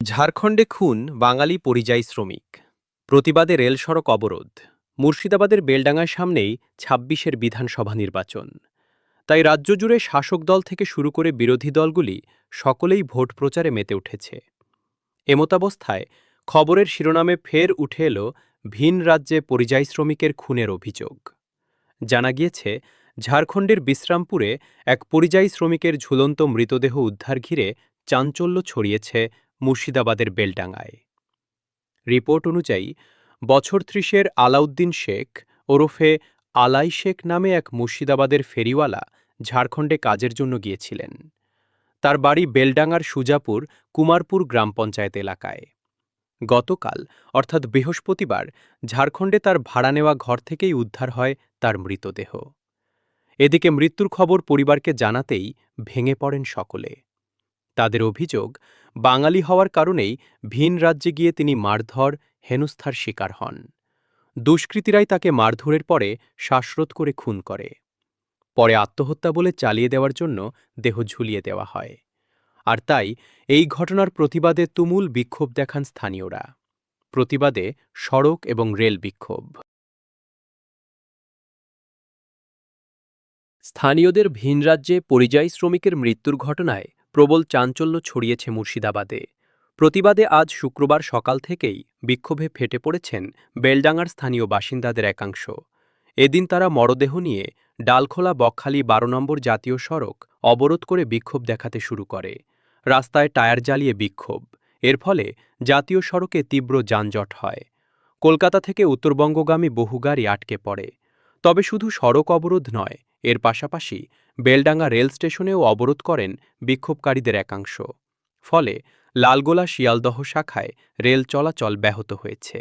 ঝাড়খণ্ডে খুন বাঙালি পরিযায়ী শ্রমিক। প্রতিবাদে রেল সড়ক অবরোধ। মুর্শিদাবাদের বেলডাঙ্গার সামনেই ছাব্বিশের বিধানসভা নির্বাচন। তাই রাজ্য জুড়ে শাসক দল থেকে শুরু করে বিরোধী দলগুলি সকলেই ভোট প্রচারে মেতে উঠেছে। এমতাবস্থায় খবরের শিরোনামে ফের উঠে এলো ভিন রাজ্যে পরিযায়ী শ্রমিকের খুনের অভিযোগ। জানা গিয়েছে, ঝাড়খণ্ডের বিশ্রামপুরে এক পরিযায়ী শ্রমিকের ঝুলন্ত মৃতদেহ উদ্ধার ঘিরে চাঞ্চল্য ছড়িয়েছে মুর্শিদাবাদের বেলডাঙ্গায়। রিপোর্ট অনুযায়ী, বছর ত্রিশের আলাউদ্দিন শেখ ওরফে আলাই শেখ নামে এক মুর্শিদাবাদের ফেরিওয়ালা ঝাড়খণ্ডে কাজের জন্য গিয়েছিলেন। তার বাড়ি বেলডাঙ্গার সুজাপুর, কুমারপুর গ্রাম পঞ্চায়েত এলাকায়। গতকাল, অর্থাৎ বৃহস্পতিবার, ঝাড়খণ্ডে তার ভাড়া নেওয়া ঘর থেকেই উদ্ধার হয় তার মৃতদেহ। এদিকে মৃত্যুর খবর পরিবারকে জানাতেই ভেঙে পড়েন সকলে। তাদের অভিযোগ বাঙালি হওয়ার কারণেই ভিন রাজ্যে গিয়ে তিনি মারধর, হেনস্থার শিকার হন। দুষ্কৃতীরাই তাকে মারধরের পরে শ্বাসরোধ করে খুন করে। পরে আত্মহত্যা বলে চালিয়ে দেওয়ার জন্য দেহ ঝুলিয়ে দেওয়া হয়। আর তাই এই ঘটনার প্রতিবাদে তুমুল বিক্ষোভ দেখান স্থানীয়রা। প্রতিবাদে সড়ক এবং রেল বিক্ষোভ। স্থানীয়দের ভিন রাজ্যে পরিযায়ী শ্রমিকের মৃত্যুর ঘটনায় প্রবল চাঞ্চল্য ছড়িয়েছে মুর্শিদাবাদে। প্রতিবাদে আজ শুক্রবার সকাল থেকেই বিক্ষোভে ফেটে পড়েছেন বেলডাঙ্গার স্থানীয় বাসিন্দাদের একাংশ। এদিন তারা মরদেহ নিয়ে ডালখোলা বকখালি বারো নম্বর জাতীয় সড়ক অবরোধ করে বিক্ষোভ দেখাতে শুরু করে। রাস্তায় টায়ার জ্বালিয়ে বিক্ষোভ। এর ফলে জাতীয় সড়কে তীব্র যানজট হয়। কলকাতা থেকে উত্তরবঙ্গগামী বহু গাড়ি আটকে পড়ে। তবে শুধু সড়ক অবরোধ নয়, এর পাশাপাশি বেলডাঙ্গা রেল স্টেশনেও অবরোধ করেন বিক্ষোভকারীদের একাংশ। ফলে লালগোলা শিয়ালদহ শাখায় রেল চলাচল ব্যাহত হয়েছে।